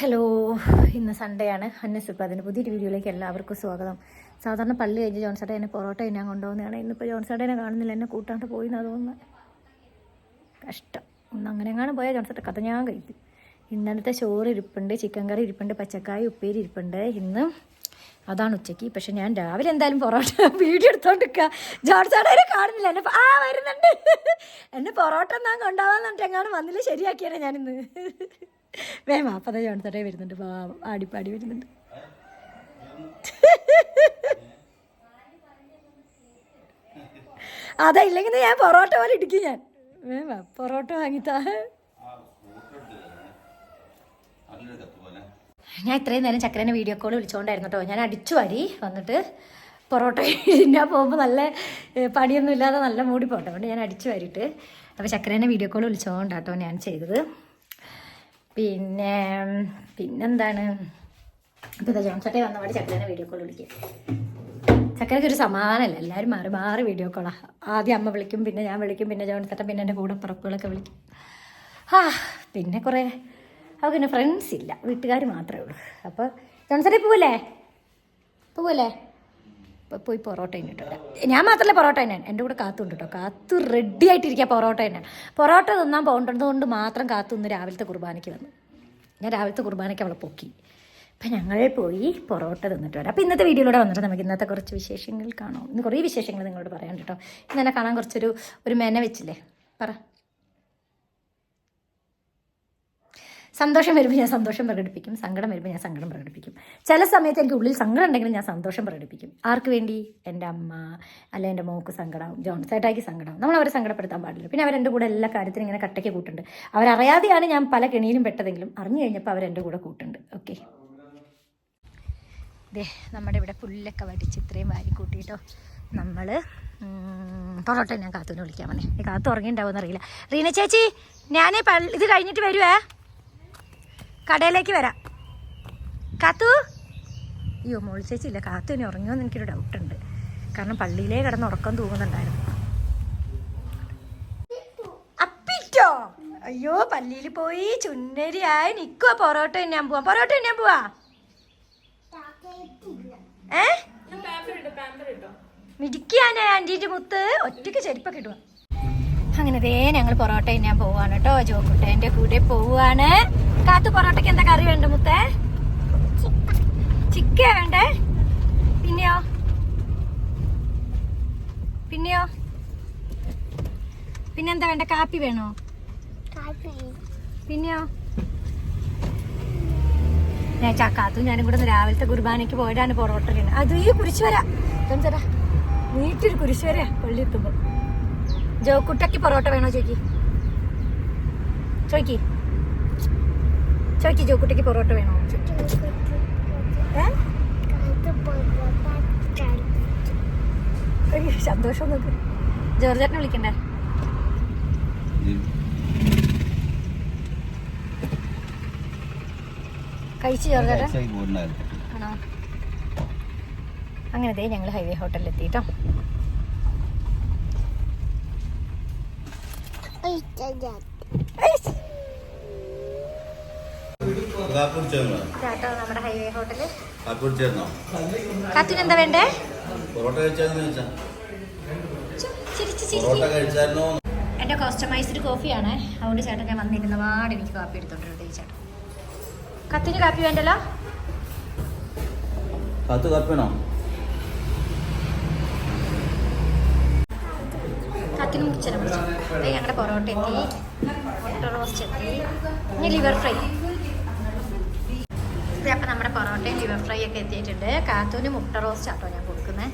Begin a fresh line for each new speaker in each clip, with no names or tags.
Hello ഇന്ന് Sunday ആണ്. അന്നസുപ്പ് അതിന്റെ പുതിയൊരു വീഡിയോയിലേക്ക് എല്ലാവർക്കും സ്വാഗതം. സാധാരണ പള്ളി കഴിഞ്ഞ് ജോൺസേട്ടൻ എന്നെ പൊറോട്ട ഞാൻ കൊണ്ടുപോകുന്നതാണ്. ഇന്നിപ്പോൾ ജോൺസേട്ടനെ കാണുന്നില്ല. എന്നെ കൂട്ടാണ്ട് പോയി എന്നാ തോന്നുന്നത് കഷ്ടം. ഒന്ന് അങ്ങനെ എങ്ങാനും പോയാൽ ജോൺസേട്ടൻ കഥ ഞാൻ കഴിക്കും ഇന്നലത്തെ ചോറ് ഇരിപ്പുണ്ട് ചിക്കൻ കറി ഇരിപ്പുണ്ട് പച്ചക്കായ ഉപ്പേരി ഇരിപ്പുണ്ട്. ഇന്ന് അതാണ് ഉച്ചയ്ക്ക് പക്ഷെ ഞാൻ രാവിലെ എന്തായാലും പൊറോട്ട വീഡിയോ എടുത്തോണ്ടിരിക്കുക ജോൺസേട്ടനെ കാണുന്നില്ല. എന്നെ ആ വരുന്നുണ്ട്. എന്നെ പൊറോട്ട എന്നാ കൊണ്ടാവാന്നിട്ട് എങ്ങാനും വന്നില്ല? ശരിയാക്കിയാണ് ഞാനിന്ന്. വേമ അപ്പം അതെ വരുന്നുണ്ട്. ആടിപ്പാടി വരുന്നുണ്ട്. അതെ ഇല്ലെങ്കിൽ ഞാൻ പൊറോട്ട പോലെ ഇടിക്കും ഞാൻ. വേമ പൊറോട്ട വാങ്ങിത്താ ഞാൻ ഇത്രയും നേരം ചക്കരേനെ വീഡിയോ കോൾ വിളിച്ചുകൊണ്ടായിരുന്നു കേട്ടോ ഞാൻ അടിച്ചു വരി വന്നിട്ട് പൊറോട്ട തിന്നാൻ പോകുമ്പോൾ നല്ല പണിയൊന്നും ഇല്ലാതെ നല്ല മൂടി പോട്ടെ. അതുകൊണ്ട് ഞാൻ അടിച്ചു വരിയിട്ട്. അപ്പോൾ ചക്കരേനെ വീഡിയോ കോൾ വിളിച്ചുകൊണ്ടാട്ടോ ഞാൻ ചെയ്തത്. പിന്നെ പിന്നെന്താണ്? അപ്പോൾ ഇതാ ജോൺസട്ടെ വന്നപാട് ചക്കരനെ വീഡിയോ കോൾ വിളിക്കും. ചക്കരയ്ക്ക് ഒരു സമാധാനമല്ല എല്ലാവരും മാറി മാറി വീഡിയോ കോളാ ആദ്യം അമ്മ വിളിക്കും പിന്നെ ഞാൻ വിളിക്കും പിന്നെ ജോൺസട്ടൻ പിന്നെ എന്റെ കൂടെ പുറപ്പുകളൊക്കെ വിളിക്കും. ആ പിന്നെ കുറേ അവർക്ക് പിന്നെ ഫ്രണ്ട്സ് ഇല്ല. വീട്ടുകാർ മാത്രമേ ഉള്ളൂ. അപ്പോൾ ജോൺസട്ടെ പോവല്ലേ? പോവല്ലേ? ഇപ്പോൾ പോയി പൊറോട്ട തിന്നിട്ട് ഞാൻ മാത്രമല്ല പൊറോട്ട തന്നെയാണ് എന്റെ കൂടെ കാത്തുണ്ട് കേട്ടോ കാത്തു റെഡി ആയിട്ടിരിക്കുക പൊറോട്ട തന്നെയാണ് പൊറോട്ട തിന്നാൻ പോകേണ്ടത് കൊണ്ട് മാത്രം കാത്തു നിന്ന് രാവിലത്തെ കുർബാനയ്ക്ക് വന്നു. ഞാൻ രാവിലത്തെ കുർബാനയ്ക്ക് അവളെ പൊക്കി. അപ്പം ഞങ്ങൾ പോയി പൊറോട്ട തിന്നിട്ട് വരാം. അപ്പോൾ ഇന്നത്തെ വീഡിയോയിലൂടെ വന്നിട്ട് നമുക്ക് ഇന്നത്തെ കുറച്ച് വിശേഷങ്ങൾ കാണാം. ഇന്ന് കുറേ വിശേഷങ്ങൾ നിങ്ങളോട് പറയാൻ കേട്ടോ ഇന്ന് എന്നെ കാണാൻ കുറച്ചൊരു ഒരു മെന വെച്ചില്ലേ? പറ. സന്തോഷം വരുമ്പോൾ ഞാൻ സന്തോഷം പ്രകടിപ്പിക്കും സങ്കടം വരുമ്പോൾ ഞാൻ സങ്കടം പ്രകടിപ്പിക്കും. ചില സമയത്ത് എനിക്ക് ഉള്ളിൽ സങ്കടം ഉണ്ടെങ്കിലും ഞാൻ സന്തോഷം പ്രകടിപ്പിക്കും. ആർക്ക് വേണ്ടി? എന്റെ അമ്മ അല്ലെ എന്റെ മോക്ക് സങ്കടം ജോൺ ചേട്ടായിക്ക് സങ്കടം നമ്മൾ അവരെ സങ്കടപ്പെടുത്താൻ പാടില്ല. പിന്നെ അവരെന്റെ കൂടെ എല്ലാ കാര്യത്തിനും ഇങ്ങനെ കട്ടയ്ക്ക് കൂട്ടുണ്ട്. അവരറിയാതെയാണ് ഞാൻ പല കെണിയിലും പെട്ടതെങ്കിലും അറിഞ്ഞു കഴിഞ്ഞപ്പോൾ അവരെന്റെ കൂടെ കൂട്ടുണ്ട്. ഓക്കെ ദേ നമ്മുടെ ഇവിടെ പുല്ലൊക്കെ വടിച്ച് ഇത്രയും വാരി കൂട്ടിയിട്ടോ നമ്മൾ പൊറോട്ട ഞാൻ കാത്തുനിന്ന് വിളിക്കാൻ വന്നേ. കാത്തു ഉറങ്ങിയിട്ടുണ്ടാവുമെന്ന് അറിയില്ല റീന ചേച്ചി ഞാൻ ഇത് കഴിഞ്ഞിട്ട് വരുവേ? കടയിലേക്ക് വരാം. കാത്തു? അയ്യോ മോൾ ചേച്ചിയില്ല കാത്തു ഇനി ഉറങ്ങിയോന്ന് എനിക്കൊരു ഡൗട്ടുണ്ട് കാരണം പള്ളിയിലേ കിടന്ന് ഉറക്കം തൂങ്ങുന്നുണ്ടായിരുന്നു. അപ്പിറ്റോ അയ്യോ പള്ളിയിൽ പോയി ചുന്നരിയായി നിൽക്കുക പൊറോട്ട എന്നാ പോവാ. പൊറോട്ട എന്നാ പോവാ. ഏ? മിടിക്കാനേ ആന്റീന്റെ മുത്ത്. ഒറ്റയ്ക്ക് ചെരുപ്പൊക്കെ ഇടുക അങ്ങനെ ദേ ഞങ്ങൾ പൊറോട്ട ഞാൻ പോവാണ് കേട്ടോ ജോക്കുട്ടേന്റെ കൂടെ പോവാണ്. കാത്തു പൊറോട്ടക്ക് എന്താ കറി വേണ്ട മുത്തേ? ചിക്ക വേണ്ടേ? പിന്നെയോ? പിന്നെയോ? പിന്നെന്താ വേണ്ട? കാപ്പി വേണോ? പിന്നെയോ? ഞാൻ ചക്കാത്തും ഞാനും കൂടെ രാവിലത്തെ കുർബാനയ്ക്ക് പോയിട്ടാണ് പൊറോട്ട. അത് ഈ കുരിശ് വരാം. ചേട്ടാ നീറ്റൊരു കുരിശ് വരാ. പള്ളി എത്തുമ്പോ കുട്ടക്ക് പൊറോട്ട വേണോ ചോയ്ക്ക്? ചോയ്ക്ക്. ചോയ്ക്ക് കുട്ടക്ക് പൊറോട്ട വേണോ? സന്തോഷം നോക്ക് ജോർജേട്ടനെ വിളിക്കണ്ടേ? കഴിച്ചു ജോർജേട്ടൻ ആണോ? അങ്ങനെ ദേ ഞങ്ങൾ ഹൈവേ ഹോട്ടലിൽ എത്തിട്ടോ നമ്മുടെ ഹൈവേ ഹോട്ടൽ.
കാപ്പിടിച്ചോ
കാത്തിന് എന്താ വേണ്ടേ? എന്റെ കസ്റ്റമൈസ്ഡ് കോഫിയാണ് അതുകൊണ്ട് ചേട്ടൻ ഞാൻ വന്നിരുന്ന പാട് എനിക്ക് കാപ്പി എടുത്തോണ്ടിരുന്നത് ഈ ചേട്ടൻ കത്തിന് കാപ്പി വേണ്ടല്ലോ?
പത്ത് കപ്പിണോ
മുച്ചനെ വിളിച്ചു ദേ ഞങ്ങളുടെ പൊറോട്ട എത്തി. മുട്ട റോസ്റ്റ് എത്തി. ഇനി ലിവർ ഫ്രൈ. അപ്പം നമ്മുടെ പൊറോട്ടയും ലിവർ ഫ്രൈ ഒക്കെ എത്തിയിട്ടുണ്ട്. കാത്തൂന് മുട്ട റോസ്റ്റ് ആട്ടോ ഞാൻ കൊടുക്കുന്നത്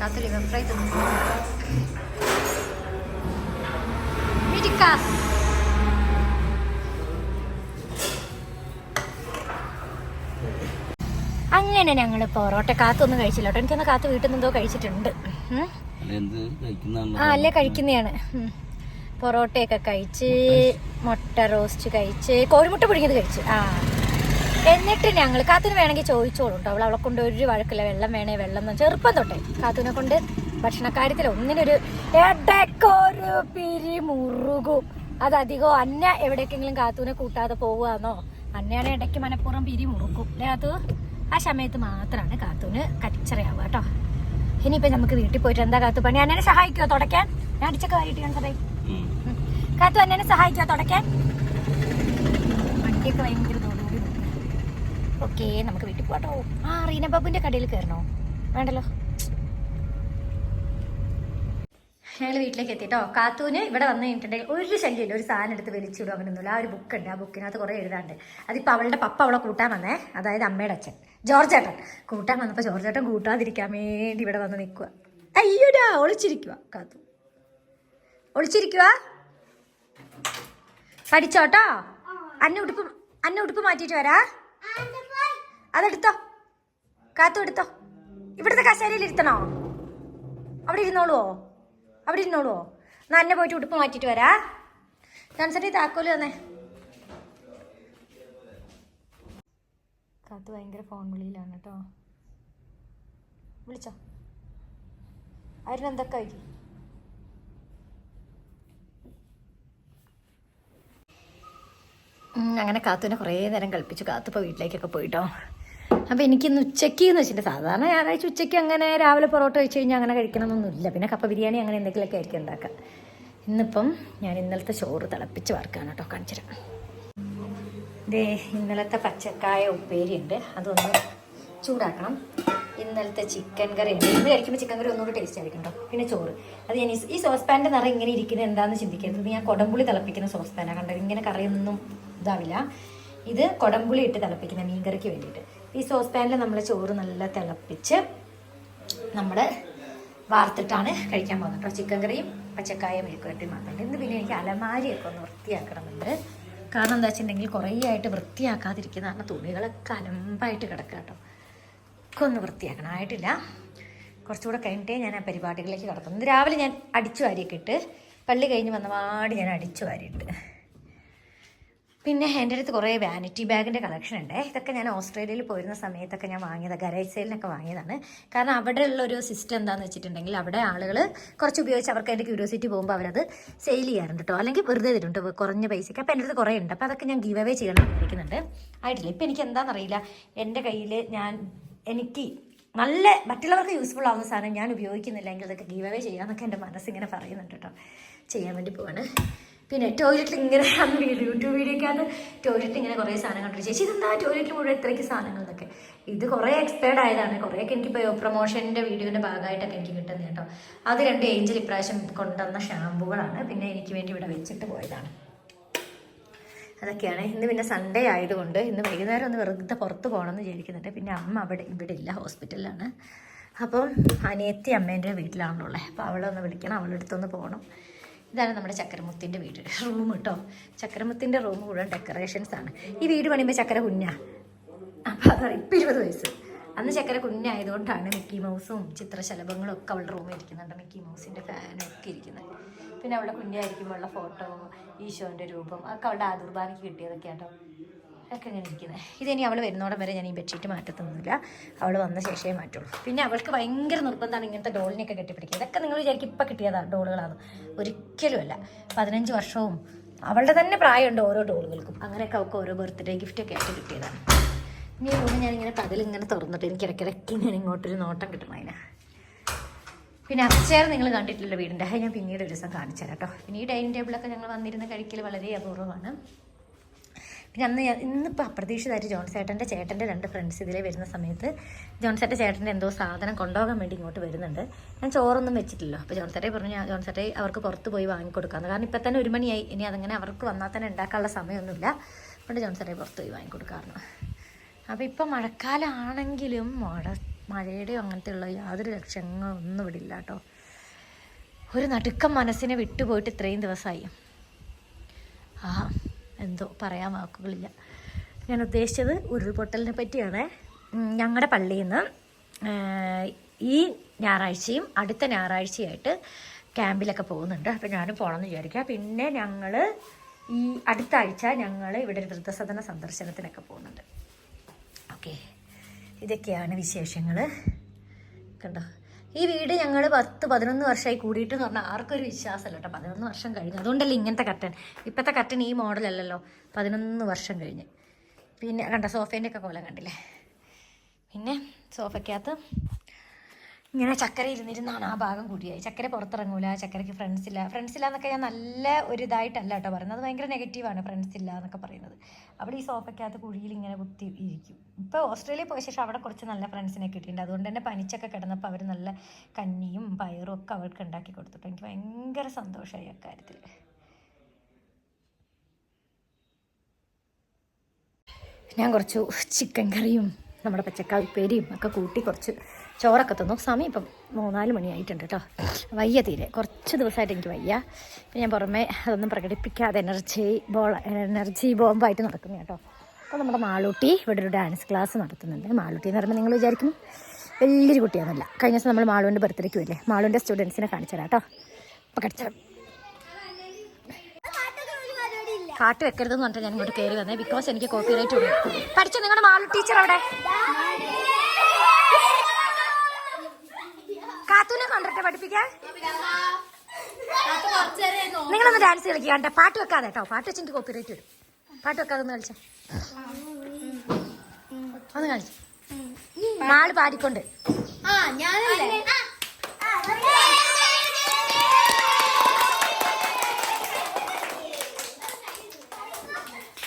കാത്തു ലിവർ ഫ്രൈ തിന്നു. അങ്ങനെ ഞങ്ങൾ പൊറോട്ട കാത്തൊന്നും കഴിച്ചില്ല കേട്ടോ. എനിക്കൊന്ന് കാത്ത് വീട്ടിൽ നിന്നെന്തോ കഴിച്ചിട്ടുണ്ട്. ആ അല്ലേ കഴിക്കുന്നതാണ്. പൊറോട്ടയൊക്കെ കഴിച്ച് മുട്ട റോസ്റ്റ് കഴിച്ച് കോഴിമുട്ട പുഴുങ്ങിയത് കഴിച്ച്. ആ. എന്നിട്ട് ഞങ്ങൾ കാത്തിന് വേണമെങ്കിൽ ചോദിച്ചോളൂ കേട്ടോ അവൾ അവളെ കൊണ്ട് ഒരു വഴക്കില്ല. വെള്ളം വേണേ വെള്ളം എന്ന്. ചെറുപ്പം തൊട്ടേ കാത്തുനെ കൊണ്ട് ഭക്ഷണക്കാര്യത്തിൽ ഒന്നിനൊരു ഇടക്കൊരു പിരി മുറുകും. അതധികം അന്ന എവിടേക്കെങ്കിലും കാത്തൂനെ കൂട്ടാതെ പോവുകയെന്നോ? അന്നയുടെ ഇടയ്ക്ക് മനഃപൂർവം പിരിമുറുക്കും അല്ലേ കാത്തു? ആ സമയത്ത് മാത്രമാണ് കാത്തൂന് കച്ചറയാവുക കേട്ടോ. ഇനിയിപ്പോൾ നമുക്ക് വീട്ടിൽ പോയിട്ട് എന്താ കാത്തു? പണി അന്നെ സഹായിക്കുവോ തുടക്കാൻ ഞാൻ അടിച്ചൊക്കെ സദായി
ഉം.
കാത്തു അന്നെ സഹായിക്കുക തുടക്കാൻ വണ്ടിയൊക്കെ ഭയങ്കര ഓക്കേ ഓക്കെ നമുക്ക് വീട്ടിൽ പോട്ടോ ആ റീന ബാബുവിന്റെ കടയിൽ കയറണോ? വേണ്ടല്ലോ. ഞങ്ങൾ വീട്ടിലേക്ക് എത്തിട്ടോ? കാത്തൂന് ഇവിടെ വന്നു കഴിഞ്ഞിട്ടുണ്ടെങ്കിൽ ഒരു ശല്യമില്ല. ഒരു സാധനം എടുത്ത് വലിച്ചിടും അങ്ങനെയൊന്നുമില്ല ആ ഒരു ബുക്ക് ഉണ്ട്. ആ ബുക്കിനകത്ത് കുറേ എഴുതാണ്ട് അതിപ്പോൾ അവളുടെ പപ്പ അവളെ കൂട്ടാൻ വന്നേ. അതായത് അമ്മയുടെ അച്ഛൻ. ജോർജ് ഏട്ടൻ കൂട്ടാൻ വന്നപ്പോൾ ജോർജ് ഏട്ടൻ കൂട്ടാതിരിക്കാൻ വേണ്ടി ഇവിടെ വന്ന് നിൽക്കുക അയ്യോടാ ഒളിച്ചിരിക്കുക കാത്തു. ഒളിച്ചിരിക്കുക പഠിച്ചോട്ടോ? അന്ന ഉടുപ്പ് അന്ന ഉടുപ്പ് മാറ്റിയിട്ട് വരാ. അതെടുത്തോ. കാത്തു എടുത്തോ. ഇവിടുത്തെ കസേരയിൽ ഇരുത്തണോ? അവിടെ ഇരുന്നോളുവോ? അവിടെ ഇരുന്നോളുവോ എന്നാ എന്നെ പോയിട്ട് ഉടുപ്പ് മാറ്റിട്ട് വരാ. ജോൺസന്റെ താക്കോൽ തന്നെ. കാത്തു ഭയങ്കര ഫോൺ വിളിയിലാണ് കേട്ടോ. വിളിച്ചോ. അതിനെന്തൊക്കെ ആയിരിക്കും അങ്ങനെ കാത്തുവിനെ കുറേ നേരം കളിപ്പിച്ചു കാത്തിപ്പോൾ വീട്ടിലേക്കൊക്കെ പോയിട്ടോ. അപ്പോൾ എനിക്കിന്ന് ഉച്ചയ്ക്ക് എന്ന് വെച്ചിട്ടുണ്ടെങ്കിൽ സാധാരണ ഞായറാഴ്ച ഉച്ചയ്ക്ക് അങ്ങനെ രാവിലെ പൊറോട്ട കഴിച്ച് കഴിഞ്ഞാൽ അങ്ങനെ കഴിക്കണമെന്നൊന്നുമില്ല പിന്നെ കപ്പ ബിരിയാണി അങ്ങനെ എന്തെങ്കിലുമൊക്കെ ആയിരിക്കും ഉണ്ടാക്കുക. ഇന്നിപ്പം ഞാൻ ഇന്നലത്തെ ചോറ് തിളപ്പിച്ച് വറുക്കാണ് കേട്ടോ കാണിച്ചുതരാം. ദേ ഇന്നലത്തെ പച്ചക്കായ ഉപ്പേരി ഉണ്ട്. അതൊന്ന് ചൂടാക്കണം. ഇന്നലത്തെ ചിക്കൻ കറി ഉണ്ട്. ഇന്ന് കഴിക്കുമ്പോൾ ചിക്കൻ കറി ഒന്നുകൂടി ടേസ്റ്റ് ആയിരിക്കും പിന്നെ ചോറ്. അത് ഞാൻ ഈ സോസ് പാന്റെ നിറ ഇങ്ങനെ ഇരിക്കുന്നത് എന്താണെന്ന് ചിന്തിക്കരുത്. ഞാൻ കൊടംപുളി തിളപ്പിക്കുന്ന സോസ് പാനാണ് കണ്ടത്. ഇങ്ങനെ കറിയൊന്നും ഇതാവില്ല. ഇത് കൊടംപുളി ഇട്ട് തിളപ്പിക്കുന്ന മീൻ കറിക്ക് വേണ്ടിയിട്ട്. ഈ സോസ് പാനിൽ നമ്മൾ ചോറ് നല്ല തിളപ്പിച്ച് നമ്മൾ വാർത്തിട്ടാണ് കഴിക്കാൻ പോകുന്നത്. കേട്ടോ ചിക്കൻ കറിയും പച്ചക്കായ മെഴുക്കുവരട്ടിയും മാത്രമല്ല ഇന്ന് പിന്നെ എനിക്ക് അലമാരിയൊക്കെ ഒന്ന് വൃത്തിയാക്കണമെന്നുണ്ട് കാരണം എന്താ വെച്ചിട്ടുണ്ടെങ്കിൽ കുറേ ആയിട്ട് വൃത്തിയാക്കാതിരിക്കുന്ന കാരണം തുണികളൊക്കെ അലമ്പായിട്ട് കിടക്കുക കേട്ടോ. ഒക്കെ ഒന്ന് വൃത്തിയാക്കണം. ആയിട്ടില്ല. കുറച്ചുകൂടെ കഴിഞ്ഞിട്ടേ ഞാൻ ആ പരിപാടികളിലേക്ക് കടക്കുന്നു. രാവിലെ ഞാൻ അടിച്ചു വാരിയൊക്കെ ഇട്ട് പള്ളി കഴിഞ്ഞ് വന്ന പാട് ഞാൻ അടിച്ചു വാരിയിട്ട് പിന്നെ എന്റെ അടുത്ത് കുറേ വാനിറ്റി ബാഗിന്റെ കളക്ഷൻ ഉണ്ട്. ഇതൊക്കെ ഞാൻ ഓസ്ട്രേലിയയിൽ പോയിരുന്ന സമയത്തൊക്കെ ഞാൻ വാങ്ങിയത്. ഗരേജ് സെയിലിനൊക്കെ വാങ്ങിയതാണ്. കാരണം അവിടെ ഉള്ളൊരു സിസ്റ്റം എന്താണെന്ന് വെച്ചിട്ടുണ്ടെങ്കിൽ അവിടെ ആളുകൾ കുറച്ച് ഉപയോഗിച്ച് അവർക്ക് അതിന്റെ ക്യൂരിയോസിറ്റി പോകുമ്പോൾ അവരത് സെയിൽ ചെയ്യാറുണ്ട് കേട്ടോ അല്ലെങ്കിൽ വെറുതെ തരുന്നുണ്ട്. കുറഞ്ഞ പൈസയ്ക്ക്. അപ്പോൾ എന്റെ അടുത്ത് കുറേ ഉണ്ട്. അപ്പോൾ അതൊക്കെ ഞാൻ ഗീവ് അവേ ചെയ്യണം വിചാരിക്കുന്നുണ്ട്. ആയിട്ടില്ല. ഇപ്പം എനിക്ക് എന്താണെന്നറിയില്ല എന്റെ കയ്യിൽ ഞാൻ എനിക്ക് നല്ല മറ്റുള്ളവർക്ക് യൂസ്ഫുൾ ആവുന്ന സാധനം ഞാൻ ഉപയോഗിക്കുന്നില്ലെങ്കിൽ അതൊക്കെ ഗീവ് അവേ ചെയ്യാമെന്നൊക്കെ എന്റെ മനസ്സിങ്ങനെ പറയുന്നുണ്ട് കേട്ടോ ചെയ്യാൻ വേണ്ടി പോവാണ്. പിന്നെ ടോയ്ലറ്റിൽ ഇങ്ങനെ വീഡിയോ യൂട്യൂബ് വീഡിയോക്കകത്ത് ടോയ്ലറ്റിൽ ഇങ്ങനെ കുറേ സാധനം കണ്ടു. ചേച്ചി ഇതെന്താ ടോയ്ലറ്റിൽ മുഴുവൻ ഇത്രയ്ക്ക് സാധനങ്ങൾ എന്നൊക്കെ. ഇത് കുറേ എക്സ്പെയർഡ് ആയതാണ്. കുറേയൊക്കെ എനിക്ക് പ്രൊമോഷന്റെ വീഡിയോന്റെ ഭാഗമായിട്ടൊക്കെ എനിക്ക് കിട്ടുന്നത് കേട്ടോ. അത് രണ്ട് ഏഞ്ചൽ ഇപ്രാവശ്യം കൊണ്ടുവന്ന ഷാമ്പുകളാണ് പിന്നെ എനിക്ക് വേണ്ടി ഇവിടെ വെച്ചിട്ട് പോയതാണ്. അതൊക്കെയാണ്. ഇന്ന് പിന്നെ സൺഡേ ആയതുകൊണ്ട് ഇന്ന് വൈകുന്നേരം ഒന്ന് വെറുതെ പുറത്ത് പോകണമെന്ന് വിചാരിക്കുന്നുണ്ട്. പിന്നെ അമ്മ അവിടെ ഇവിടെ ഇല്ല ഹോസ്പിറ്റലിലാണ്. അപ്പം അനിയത്തി അമ്മേന്റെ വീട്ടിലാണല്ലോ അപ്പോൾ അവളെ ഒന്ന് വിളിക്കണം. അവളുടെ അടുത്തൊന്ന് പോകണം. ഇതാണ് നമ്മുടെ ചക്രമുത്തിന്റെ വീട്. റൂം കേട്ടോ. ചക്രമുത്തിന്റെ റൂം മുഴുവൻ ഡെക്കറേഷൻസ് ആണ്. ഈ വീട് പണിയുമ്പോൾ ചക്കര കുഞ്ഞാ? അപ്പോൾ അതാണ് ഇപ്പം ഇരുപത് വയസ്സ്. അന്ന് ചക്കര കുഞ്ഞായതുകൊണ്ടാണ് മിക്കി മൗസും ചിത്രശലഭങ്ങളും ഒക്കെ അവളുടെ റൂമിൽ ഇരിക്കുന്നുണ്ട്. മിക്കി മൗസിന്റെ ഫാനും ഒക്കെ ഇരിക്കുന്നത് പിന്നെ അവളുടെ കുഞ്ഞായിരിക്കുമ്പോൾ ഉള്ള ഫോട്ടോ ഈശോന്റെ രൂപം ഒക്കെ അവളുടെ ആദുർബാനയ്ക്ക് കിട്ടിയതൊക്കെ കേട്ടോ ഒക്കെ ഇങ്ങനെ ഇരിക്കുന്നത് ഇതിനി അവൾ വരുന്നോടം വരെ ഞാൻ ഈ ബെഡ്ഷീറ്റ് മാറ്റത്തൊന്നുമില്ല. അവൾ വന്ന ശേഷമേ മാറ്റുള്ളൂ. പിന്നെ അവൾക്ക് ഭയങ്കര നിർബന്ധമാണ് ഇങ്ങനത്തെ ഡോളിനെയൊക്കെ കെട്ടിപ്പിടിക്കുക ഇതൊക്കെ നിങ്ങൾ വിചാരിക്കും ഇപ്പം കിട്ടിയതാണ് ഡോളുകളാണ് ഒരിക്കലുമല്ല പതിനഞ്ച് വർഷവും അവളുടെ തന്നെ പ്രായമുണ്ട് ഓരോ ഡോളുകൾക്കും. അങ്ങനെയൊക്കെ അവൾക്ക് ഓരോ ബർത്ത്ഡേ ഗിഫ്റ്റൊക്കെ ആയിട്ട് കിട്ടിയതാണ്. ഇനി റൂം ഞാനിങ്ങനെ പതിലിങ്ങനെ തുറന്നിട്ട് എനിക്ക് ഇടയ്ക്കിടയ്ക്ക് ഇങ്ങനെ ഇങ്ങോട്ടൊരു നോട്ടം കിട്ടണം അതിന്. പിന്നെ അച്ചേർ നിങ്ങൾ കണ്ടിട്ടില്ല വീടിന്റെ ഞാൻ പിന്നീട് ഒരു ദിവസം കാണിച്ചു തരാം കേട്ടോ. പിന്നെ ഈ ഡൈനിങ് ടേബിളൊക്കെ ഞങ്ങൾ വന്നിരുന്ന് കഴിക്കൽ വളരെ അപൂർവമാണ്. പിന്നെ അന്ന് ഞാൻ ഇന്നിപ്പോൾ അപ്രതീക്ഷിതമായിട്ട് ജോൺസേട്ടന്റെ ചേട്ടന്റെ രണ്ട് ഫ്രണ്ട്സ് ഇതിലേ വരുന്ന സമയത്ത് ജോൺസേട്ടൻ ചേട്ടന്റെ എന്തോ സാധനം കൊണ്ടുപോകാൻ വേണ്ടി ഇങ്ങോട്ട് വരുന്നുണ്ട്. ഞാൻ ചോറൊന്നും വെച്ചിട്ടില്ലല്ലോ അപ്പോൾ ജോൺസേട്ടെ പറഞ്ഞു ജോൺസേട്ടെ അവർക്ക് പുറത്ത് പോയി വാങ്ങിക്കൊടുക്കാമെന്ന് കാരണം ഇപ്പം തന്നെ ഒരു മണിയായി. ഇനി അതങ്ങനെ അവർക്ക് വന്നാൽ തന്നെ ഉണ്ടാക്കാനുള്ള സമയമൊന്നുമില്ല. അതുകൊണ്ട് ജോൺസേട്ടെ പുറത്ത് പോയി വാങ്ങിക്കൊടുക്കാറുണ്ട് അപ്പോൾ ഇപ്പം മഴക്കാലമാണെങ്കിലും മഴ മഴയുടെയോ അങ്ങനത്തെ ഉള്ള യാതൊരു ലക്ഷണങ്ങളും ഒന്നും ഇവിടെ ഇല്ല കേട്ടോ. ഒരു നടുക്കം മനസ്സിനെ വിട്ടുപോയിട്ട് ഇത്രയും ദിവസമായി. ആ എന്തോ പറയാൻ വാക്കുകളില്ല. ഞാൻ ഉദ്ദേശിച്ചത് ഉരുൾപൊട്ടലിനെ പറ്റിയാണ്. ഞങ്ങളുടെ പള്ളിയിൽ നിന്ന് ഈ ഞായറാഴ്ചയും അടുത്ത ഞായറാഴ്ചയായിട്ട് ക്യാമ്പിലൊക്കെ പോകുന്നുണ്ട്. അപ്പോൾ ഞാനും പോകണമെന്ന് വിചാരിക്കുക പിന്നെ ഞങ്ങൾ ഈ അടുത്ത ആഴ്ച ഞങ്ങൾ ഇവിടെ ഒരു വൃദ്ധസദന സന്ദർശനത്തിനൊക്കെ പോകുന്നുണ്ട്. ഓക്കെ. ഇതൊക്കെയാണ് വിശേഷങ്ങൾ കണ്ടോ? ഈ വീട് ഞങ്ങൾ പത്ത് പതിനൊന്ന് വർഷമായി കൂടിയിട്ട് എന്ന് പറഞ്ഞാൽ ആർക്കൊരു വിശ്വാസമല്ല കേട്ടോ. പതിനൊന്ന് വർഷം കഴിഞ്ഞു. അതുകൊണ്ടല്ലേ ഇങ്ങനത്തെ കട്ടൻ. ഇപ്പോഴത്തെ കട്ടൻ ഈ മോഡലല്ലല്ലോ. പതിനൊന്ന് വർഷം കഴിഞ്ഞ്. പിന്നെ കണ്ട സോഫേന്റെ ഒക്കെ കോലം കണ്ടില്ലേ? പിന്നെ സോഫയ്ക്കകത്ത് ഇങ്ങനെ ചക്കര ഇരുന്നിരുന്നാണ് ആ ഭാഗം കൂടിയായി ചക്കര പുറത്തിറങ്ങൂല ചക്കരയ്ക്ക് ഫ്രണ്ട്സ് ഇല്ല. ഫ്രണ്ട്സ് ഇല്ല എന്നൊക്കെ ഞാൻ നല്ല ഒരു ഇതായിട്ടല്ല കേട്ടോ പറയുന്നത്. അത് ഭയങ്കര നെഗറ്റീവാണ് ഫ്രണ്ട്സ് ഇല്ല എന്നൊക്കെ പറയുന്നത്. അവിടെ ഈ സോഫയ്ക്കകത്ത് കുഴിയിൽ ഇങ്ങനെ കുത്തി ഇരിക്കും. ഇപ്പോൾ ഓസ്ട്രേലിയ പോയ ശേഷം അവിടെ കുറച്ച് നല്ല ഫ്രണ്ട്സിനെ കിട്ടിയിട്ടുണ്ട്. അതുകൊണ്ട് തന്നെ പനിച്ചൊക്കെ കിടന്നപ്പോൾ അവർ നല്ല കഞ്ഞിയും പയറും ഒക്കെ അവർക്ക് ഉണ്ടാക്കി കൊടുത്തിട്ട് എനിക്ക് ഭയങ്കര സന്തോഷമായി അക്കാര്യത്തിൽ ഞാൻ കുറച്ച് ചിക്കൻ കറിയും നമ്മുടെ പച്ചക്കറി ഉപ്പേരിയും ഒക്കെ കൂട്ടി കുറച്ച് ചോറൊക്കെ തന്നു. സമയം ഇപ്പം മൂന്നാൽ മണിയായിട്ടുണ്ട് കേട്ടോ വയ്യ തീരെ. കുറച്ച് ദിവസമായിട്ട് എനിക്ക് വയ്യ. പിന്നെ ഞാൻ പുറമേ അതൊന്നും പ്രകടിപ്പിക്കാതെ എനർജി ബോൾ എനർജി ബോംബായിട്ട് നടക്കുന്നു കേട്ടോ അപ്പോൾ നമ്മുടെ മാളൂട്ടി ഇവിടെ ഒരു ഡാൻസ് ക്ലാസ് നടത്തുന്നുണ്ട്. മാളൂട്ടി എന്ന് പറയുമ്പോൾ നിങ്ങൾ വിചാരിക്കും വലിയൊരു കുട്ടിയാണെന്നല്ല കഴിഞ്ഞ ദിവസം നമ്മൾ മാളുവിന്റെ ബർത്ത്ഡേക്ക് വരില്ലേ മാളുവിന്റെ സ്റ്റുഡൻസിനെ കാണിച്ചു തരാം കേട്ടോ അപ്പോൾ കടിച്ചാൽ കാട്ട് വെക്കരുതെന്ന് പറഞ്ഞിട്ട് ഞാൻ ഇങ്ങോട്ട് കയറി വന്നേ. ബിക്കോസ് എനിക്ക് കോപ്പി റൈറ്റ് ഉണ്ട്. പഠിച്ചു നിങ്ങളുടെ മാളു ടീച്ചർ അവിടെ? കാത്തൂനെ കണ്ടിട്ട് പഠിപ്പിക്കാൻ? നിങ്ങളൊന്ന് ഡാൻസ് കളിക്കുക കണ്ടേ? പാട്ട് വെക്കാതെ കേട്ടോ. പാട്ട് വെച്ചിട്ട് കോപ്പി റേറ്റ് വരും പാട്ട് വെക്കാതെ ഒന്ന് കളിച്ച. ഒന്ന് കളിച്ചു. നാൾ പാടിക്കൊണ്ട്.
ആ ഞാനല്ലേ?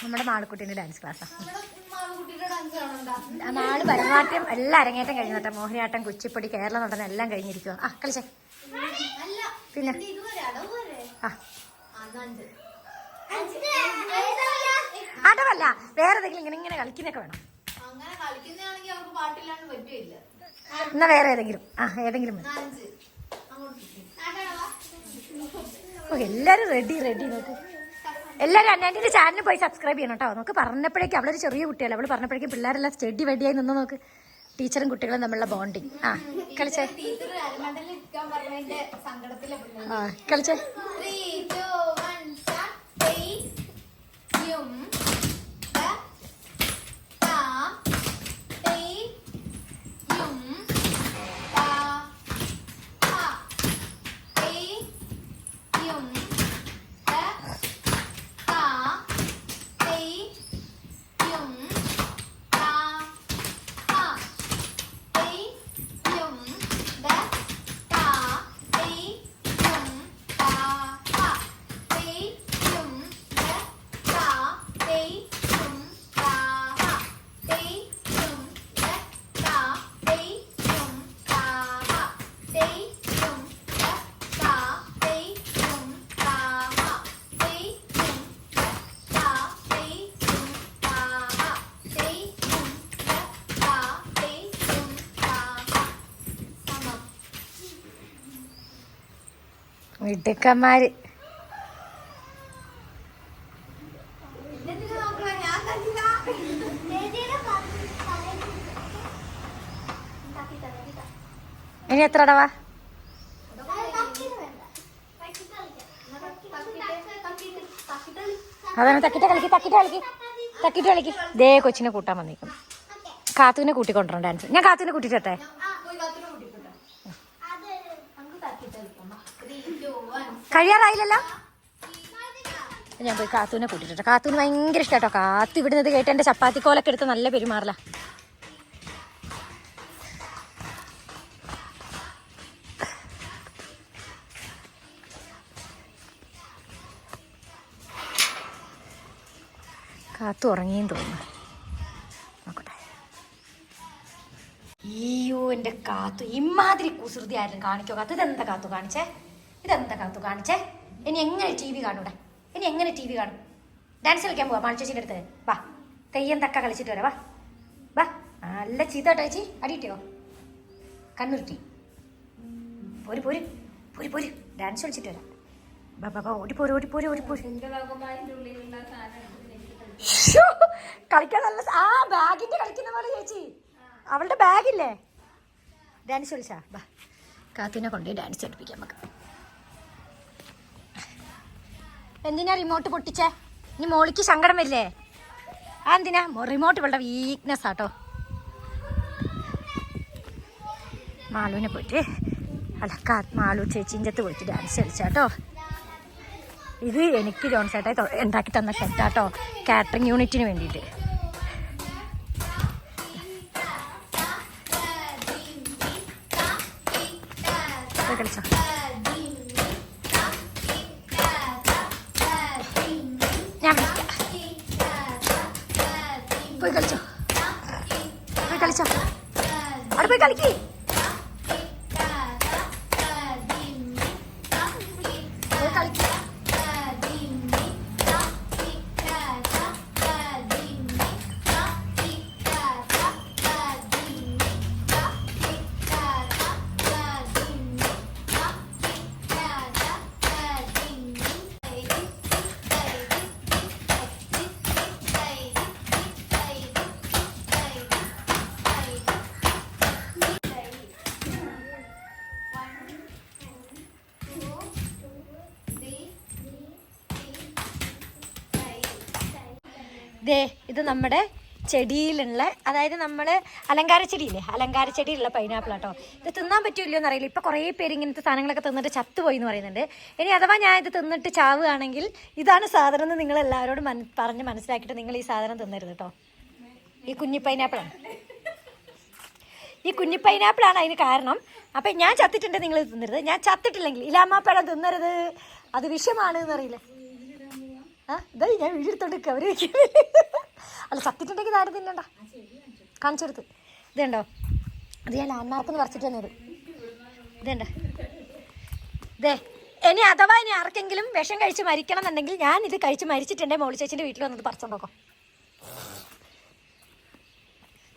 നമ്മുടെ മാളുക്കുട്ടീന്റെ ഡാൻസ് ക്ലാസ്സാണ് നാൾ ഭരതനാട്യം എല്ലാം അരങ്ങേറ്റം കഴിഞ്ഞിട്ട് മോഹിനിയാട്ടം കുച്ചിപ്പൊടി കേരള നടനം എല്ലാം കഴിഞ്ഞിരിക്കുക ആ കളിച്ചേ. പിന്നെ? ആ. അടവല്ല വേറെ ഏതെങ്കിലും ഇങ്ങനെ ഇങ്ങനെ കളിക്കുന്നൊക്കെ വേണം. എന്നാ വേറെ ഏതെങ്കിലും? ആ ഏതെങ്കിലും ഓ എല്ലാരും റെഡി റെഡി നോക്ക്. എല്ലാരും അന്നാന്റെ ചാനലിൽ പോയി സബ്സ്ക്രൈബ് ചെയ്യണം കേട്ടോ നമുക്ക് പറഞ്ഞപ്പോഴേക്കും അവളൊരു ചെറിയ കുട്ടിയല്ല. അവൾ പറഞ്ഞപ്പോഴേക്കും പിള്ളേരെല്ലാം സ്റ്റഡി ആയി നിന്ന് നോക്ക്. ടീച്ചറും കുട്ടികളും തമ്മിലുള്ള ബോണ്ടിങ് ആ കളിച്ചേ. ആ കളിച്ചേ. മിടുക്കന്മാര്. ഇനി എത്ര അടവാ? അതാണ് തക്കിട്ട് കളിക്ക് തക്കിട്ട് കളിക്ക്. തക്കിട്ട് കളിക്ക്. ദേ കൊച്ചിനെ കൂട്ടാൻ വന്നേക്കും കാത്തുവിനെ കൂട്ടിക്കൊണ്ടുവരണം ഡാൻസ്. ഞാൻ കാത്തുവിനെ കൂട്ടിട്ടെ
ആ, പോയി കാത്തിനെ കൂട്ടിക്കോട്ടെ. നമുക്ക് തട്ടിട്ട് കളിക്കാം. വാ. Three, two, one.
കഴിയാറായില്ലല്ലോ? ഞാൻ പോയി കാത്തൂനെ കൂട്ടിട്ട് കാത്തൂന് ഭയങ്കര ഇഷ്ടാട്ടോ. കാത്തു ഇവിടുന്ന് ഇത് കേട്ട് എന്റെ ചപ്പാത്തിക്കോലൊക്കെ എടുത്ത് നല്ല പെരുമാറല. കാത്തു ഉറങ്ങിയും തോന്നുന്നു. നോക്കട്ടെ. അയ്യോ എന്റെ കാത്തു. ഇമാതിരി കുസൃതി ആരും കാണിക്കോ കാത്തു ഇതെന്താ കാത്തു കാണിച്ചേ? ഇതെന്താ കാത്തു കാണിച്ചേ? ഇനി എങ്ങനെ ടി വി കാണൂടെ? ഇനി എങ്ങനെ ടി വി കാണും? ഡാൻസ് കളിക്കാൻ പോവാ മാണിച്ചേച്ചിന്റെ അടുത്ത്. വാ തെയ്യം തക്ക കളിച്ചിട്ട് വരാ വാ. വാ നല്ല ചീത്ത കേട്ടോ ചേച്ചി. അടിയിട്ടോ കണ്ണുരുട്ടി. പോര് പോര് പോര് പോര്. ഡാൻസ് കളിച്ചിട്ട് വരാം. ബാ ബാ ബാ ഓടിപ്പോര് ഓടിപ്പോര് ഓടിപ്പോര് ശ്ശോ, കളിക്കാൻ നല്ല ആ ബാഗിന്റെ കളിക്കുന്ന പോലെ ചേച്ചി. അവളുടെ ബാഗില്ലേ? ഡാൻസ് കളിച്ചാ? ബാ കാത്തിനെ കൊണ്ടുപോയി ഡാൻസ് പഠിപ്പിക്കാം നമുക്ക്. എന്തിനാ റിമോട്ട് പൊട്ടിച്ചേ? ഇനി മോളിക്ക് സങ്കടം വരില്ലേ? ആ എന്തിനാ? റിമോട്ട് ഇവളുടെ വീക്ക്നെസ് ആട്ടോ. മാളുവിനെ പോയിട്ട് അലക്കാ മാലു ചേച്ചിന്റെത്ത് പോയിട്ട് ഡാൻസ് കളിച്ചാട്ടോ. ഇത് എനിക്ക് ജോൺ ചേട്ടായി ഉണ്ടാക്കി തന്ന ഷെഡാട്ടോ കാറ്ററിംഗ് യൂണിറ്റിന് വേണ്ടിയിട്ട്. കളിച്ചോ. ഇത് നമ്മുടെ ചെടിയിലുള്ള അതായത് നമ്മൾ അലങ്കാര ചെടിയില്ലേ? അലങ്കാര ചെടിയിലുള്ള പൈനാപ്പിൾ ആട്ടോ. ഇത് തിന്നാൻ പറ്റില്ലയോ എന്നറിയില്ല. ഇപ്പോൾ കുറേ പേര് ഇങ്ങനത്തെ സാധനങ്ങളൊക്കെ തിന്നിട്ട് ചത്തുപോയി എന്ന് പറയുന്നുണ്ട്. ഇനി അഥവാ ഞാൻ ഇത് തിന്നിട്ട് ചാവുകയാണെങ്കിൽ ഇതാണ് സാധനം എന്ന് നിങ്ങൾ എല്ലാവരോടും മന പറഞ്ഞ് മനസ്സിലാക്കിയിട്ട് നിങ്ങൾ ഈ സാധനം തിന്നരുത് കേട്ടോ ഈ കുഞ്ഞി പൈനാപ്പിളാണ് ഈ കുഞ്ഞി പൈനാപ്പിളാണ് അതിന് കാരണം. അപ്പം ഞാൻ ചത്തിട്ടുണ്ട് നിങ്ങൾ തിന്നരുത്. ഞാൻ ചത്തിട്ടില്ലെങ്കിൽ ഇലാമാപ്പഴം തിന്നരുത്. അത് വിഷമാണ് എന്നറിയില്ല. ആ ഇതായി ഞാൻ വീടെടുത്തോണ്ട് അവർ അല്ല ചത്തിട്ടുണ്ടെങ്കിൽ ആരും തിന്നണ്ട. കാണിച്ചെടുത്ത്. ഇതുണ്ടോ? ഇത് ഞാൻ ലാൻഡ് മാർക്ക് പറിച്ചിട്ട് തന്നത് ഇതുണ്ട. ഇതേ ഇനി അഥവാ ഇനി ആർക്കെങ്കിലും വിഷം കഴിച്ച് മരിക്കണം എന്നുണ്ടെങ്കിൽ ഞാൻ ഇത് കഴിച്ച് മരിച്ചിട്ടുണ്ടെങ്കിൽ മോളി ചേച്ചിന്റെ വീട്ടിൽ വന്നത് പറിച്ചോണ്ടോക്കോ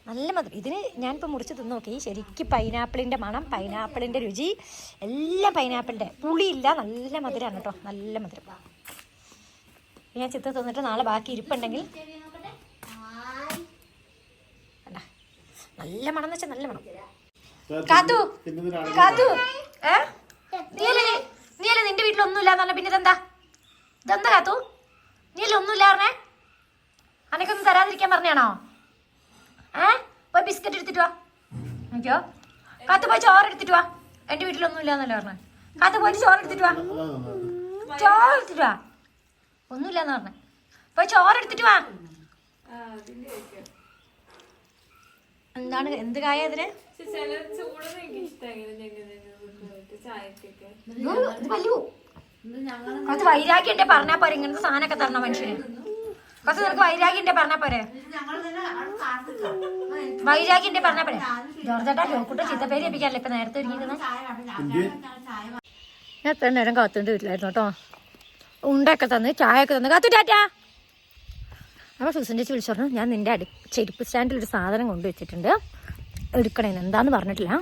നല്ല മധുരം. ഇതിന് ഞാനിപ്പോൾ മുറിച്ച് തിന്ന് നോക്കി. ശരിക്കും പൈനാപ്പിളിന്റെ മണം പൈനാപ്പിളിന്റെ രുചി എല്ലാം പൈനാപ്പിളിന്റെ പുളിയില്ല നല്ല മധുരമാണ് കേട്ടോ. നല്ല മധുരം. ഞാൻ ചിത്രം തിന്നിട്ട് നാളെ ബാക്കി ഇരിപ്പുണ്ടെങ്കിൽ കണ്ടാ? നല്ല മണം എന്ന് വെച്ചാൽ നല്ല മണം. കാത്തു. കാത്തു. ഏ? നീയല്ലേ നീയല്ലേ നിന്റെ വീട്ടിൽ ഒന്നുമില്ല എന്ന് പറഞ്ഞ പിന്നെ ഇതെന്താ? ഇതെന്താ കാത്തു? നീയല്ലേ ഒന്നുമില്ല പറഞ്ഞേ? അനക്കൊന്നും തരാതിരിക്കാൻ പറഞ്ഞാണോ? ഏ? പോയി ബിസ്ക്കറ്റ് എടുത്തിട്ട് വാ. നോക്കിയോ കാത്തു പോയി ചോറ് എടുത്തിട്ട് വാ. എന്റെ വീട്ടിലൊന്നും ഇല്ലാന്നല്ലേ പറഞ്ഞേ? കാത്തു പോയി ചോറ് എടുത്തിട്ട് വാ. ചോറ് എടുത്തിട്ട് വാ. ഒന്നുമില്ലാന്ന് പറഞ്ഞേ. പോയി ചോറ് എടുത്തിട്ട് വാ. എന്താണ് എന്ത് കായ അതിന്? കുറച്ച് വൈരാഗ്യം ഉണ്ടേ പറഞ്ഞാ പോരെ ഇങ്ങനത്തെ സാധനമൊക്കെ തരണം മനുഷ്യന്. കുറച്ച് നിനക്ക് വൈരാഗ്യം ഉണ്ടേ പറഞ്ഞാ പോരെ. വൈരാഗ്യം ഉണ്ടേ പറഞ്ഞാ പോരെ. ജോർജേട്ടാ ജോക്കുട്ട ചിത്തപ്പേര് ഏൽപ്പിക്കാനല്ലേ ഇപ്പൊ നേരത്തെ ഒരുങ്ങിയിരുന്നത് ഞാൻ എത്ര നേരം കാത്തുണ്ട് വീട്ടിലായിരുന്നു കേട്ടോ. ഉണ്ടൊക്കെ തന്ന് ചായ ഒക്കെ തന്ന്. കാത്തു ടാറ്റാ. അപ്പോൾ സുസൻ ചേച്ചി വിളിച്ചു പറഞ്ഞു ഞാൻ നിന്റെ അടി ചെരുപ്പ് സ്റ്റാൻഡിൽ ഒരു സാധനം കൊണ്ടുവച്ചിട്ടുണ്ട് എടുക്കണേന്ന് എന്താന്ന് പറഞ്ഞിട്ടില്ല.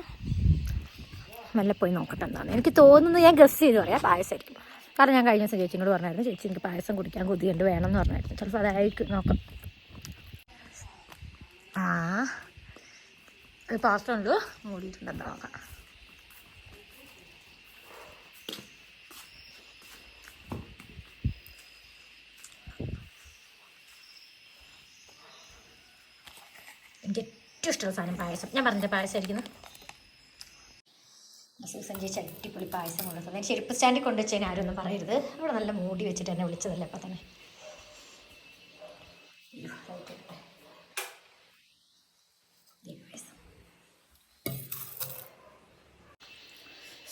മെല്ലെ പോയി നോക്കട്ടെ എന്താന്ന് എനിക്ക് തോന്നുന്നത് ഞാൻ ഗസ് ചെയ്ത് പറയാം. പായസമായിരിക്കും. കാരണം ഞാൻ കഴിഞ്ഞ ദിവസം ചേച്ചിയോട് പറഞ്ഞായിരുന്നു ചേച്ചി എനിക്ക് പായസം കുടിക്കാൻ കൊതിയുണ്ട് വേണം എന്ന് പറഞ്ഞായിരുന്നു. ചിലപ്പോൾ അതായിരിക്കും നോക്കാം. ആ. ഉണ്ട്? മൂടിയിട്ടുണ്ട്. എന്താ നോക്കാം എനിക്ക് ഏറ്റവും ഇഷ്ടമുള്ള സാധനം പായസം. ഞാൻ പറഞ്ഞ പായസമായിരിക്കുന്നു സൂസൻ ചേച്ചി അടിപൊളി പായസം കൊണ്ടുവന്നത് ഞാൻ ചെരുപ്പ് സ്റ്റാൻഡിൽ കൊണ്ടുവച്ചതിന് ആരും ഒന്നും പറയരുത്. അവിടെ നല്ല മൂടി വെച്ചിട്ട് എന്നെ വിളിച്ചതല്ലേ അപ്പം തന്നെ.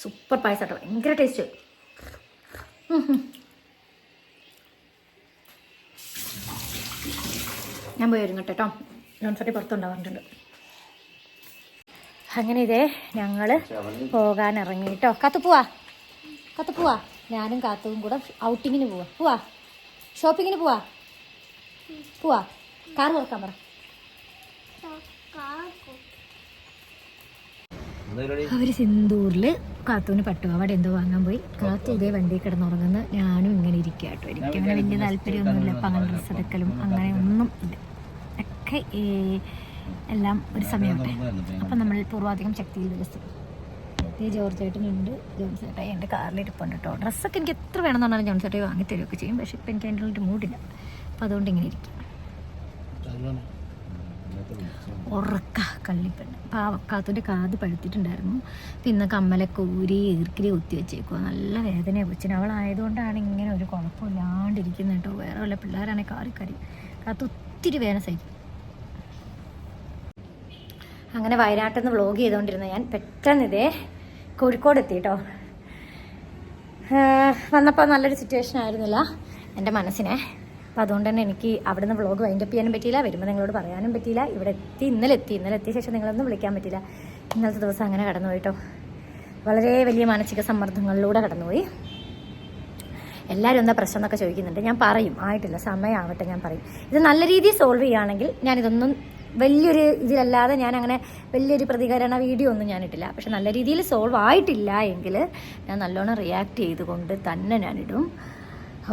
സൂപ്പർ പായസം കേട്ടോ. ഭയങ്കര ടേസ്റ്റ്. ഞാൻ പോയി ഒരുങ്ങട്ടെ കേട്ടോ. നോൺസട്ടി പുറത്തുണ്ടാവാറുണ്ട് അങ്ങനെ ഇതേ ഞങ്ങൾ പോകാൻ ഇറങ്ങി കേട്ടോ കത്ത് പോവാ കത്ത് പോവാ ഞാനും കാത്തും കൂടെ ഔട്ടിങ്ങിന് പോവാ. പോവാ. ഷോപ്പിങ്ങിന് പോവാ. പോവാ. കാർ തുറക്കാൻ പറ. അവർ സിന്ദൂരിൽ കാത്തൂന് പട്ടുപാവാട എന്തോ വാങ്ങാൻ പോയി. കാത്തു ഇതേ വണ്ടി കിടന്നുറങ്ങുന്ന. ഞാനും ഇങ്ങനെ ഇരിക്കുക കേട്ടോ. എനിക്ക് അങ്ങനെ വലിയ താല്പര്യമൊന്നുമില്ല. ഇപ്പം അങ്ങനെ ഡ്രസ്സ് എടുക്കലും അങ്ങനെ ഒന്നും ഇല്ല. ഒക്കെ എല്ലാം ഒരു സമയമുണ്ട്. അപ്പം നമ്മൾ പൂർവാധികം ശക്തിയിൽ വികസിക്കും. ഈ ജോർജ് ചേട്ടനുണ്ട് ജോൺസ് ചേട്ടായി എന്റെ കാറിലിരിപ്പുണ്ട് കേട്ടോ. ഡ്രസ്സൊക്കെ എനിക്ക് എത്ര വേണമെന്ന് പറഞ്ഞാലും ജോൺസ് ചേട്ടായി വാങ്ങി തരുമൊക്കെ ചെയ്യും. പക്ഷെ ഇപ്പം എനിക്ക് അതിന്റെ ഒരു മൂടില്ല അപ്പം അതുകൊണ്ട് ഇങ്ങനെ ഇരിക്കും. ഉറക്ക കള്ളിപ്പെണ്ണ്. പാവക്കാത്തൂന്റെ കാത് പഴുത്തിട്ടുണ്ടായിരുന്നു. പിന്നെ കമ്മലൊക്കെ ഊരി ഈർക്കിലി കുത്തി വെച്ചേക്കുക നല്ല വേദനയാണ് കൊച്ചിന്. അവളായതുകൊണ്ടാണ് ഇങ്ങനെ ഒരു കുഴപ്പമില്ലാണ്ടിരിക്കുന്നത് കേട്ടോ. വേറെ വല്ല പിള്ളേരാണെങ്കിൽ കാറിക്കറി കാത്ത് ഒത്തിരി വേദന സഹിക്കും. അങ്ങനെ വയനാട്ടിൽ നിന്ന് വ്ളോഗ് ചെയ്തുകൊണ്ടിരുന്ന ഞാൻ പെട്ടെന്ന് ഇതേ കോഴിക്കോട് എത്തി കേട്ടോ വന്നപ്പോൾ നല്ലൊരു സിറ്റുവേഷൻ ആയിരുന്നില്ല എന്റെ മനസ്സിനെ. അപ്പോൾ അതുകൊണ്ട് തന്നെ എനിക്ക് അവിടെ നിന്ന് വ്ളോഗ് വൈൻഡപ്പ് ചെയ്യാനും പറ്റിയില്ല വരുമ്പോൾ നിങ്ങളോട് പറയാനും പറ്റിയില്ല. ഇവിടെ എത്തി ഇന്നലെ എത്തി. ഇന്നലെ എത്തിയ ശേഷം നിങ്ങളൊന്നും വിളിക്കാൻ പറ്റില്ല ഇന്നലത്തെ ദിവസം അങ്ങനെ കടന്നുപോയി കേട്ടോ വളരെ വലിയ മാനസിക സമ്മർദ്ദങ്ങളിലൂടെ കടന്നുപോയി. എല്ലാവരും എന്താ പ്രശ്നം എന്നൊക്കെ ചോദിക്കുന്നുണ്ട്. ഞാൻ പറയും ആയിട്ടില്ല സമയമാവട്ടെ ഞാൻ പറയും. ഇത് നല്ല രീതിയിൽ സോൾവ് ചെയ്യുകയാണെങ്കിൽ ഞാനിതൊന്നും വലിയൊരു ഇതിലല്ലാതെ ഞാൻ അങ്ങനെ വലിയൊരു പ്രതികരണ വീഡിയോ ഒന്നും ഞാൻ ഇട്ടില്ല പക്ഷെ നല്ല രീതിയിൽ സോൾവ് ആയിട്ടില്ല എങ്കിൽ ഞാൻ നല്ലോണം റിയാക്ട് ചെയ്തുകൊണ്ട് തന്നെ ഞാനിടും.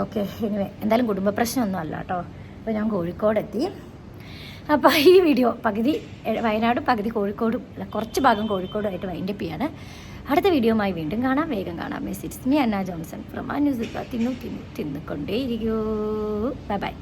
ഓക്കെ എനിവേ എന്തായാലും കുടുംബ പ്രശ്നമൊന്നും അല്ല കേട്ടോ അപ്പോൾ ഞാൻ കോഴിക്കോടെത്തി. അപ്പോൾ ഈ വീഡിയോ പകുതി വയനാട് വയനാടും പകുതി കോഴിക്കോടും അല്ല കുറച്ച് ഭാഗം കോഴിക്കോടുമായിട്ട് വൈൻഡപ്പ് ചെയ്യാണ്. അടുത്ത വീഡിയോയുമായി വീണ്ടും കാണാം. വേഗം കാണാം. മെസ്സിറ്റ്സ് മീ അന്ന ജോൺസൺ. ഫ്രം ആ ന്യൂസ് തിന്നു തിന്നു തിന്നുകൊണ്ടേയിരിക്കൂ. Bye bye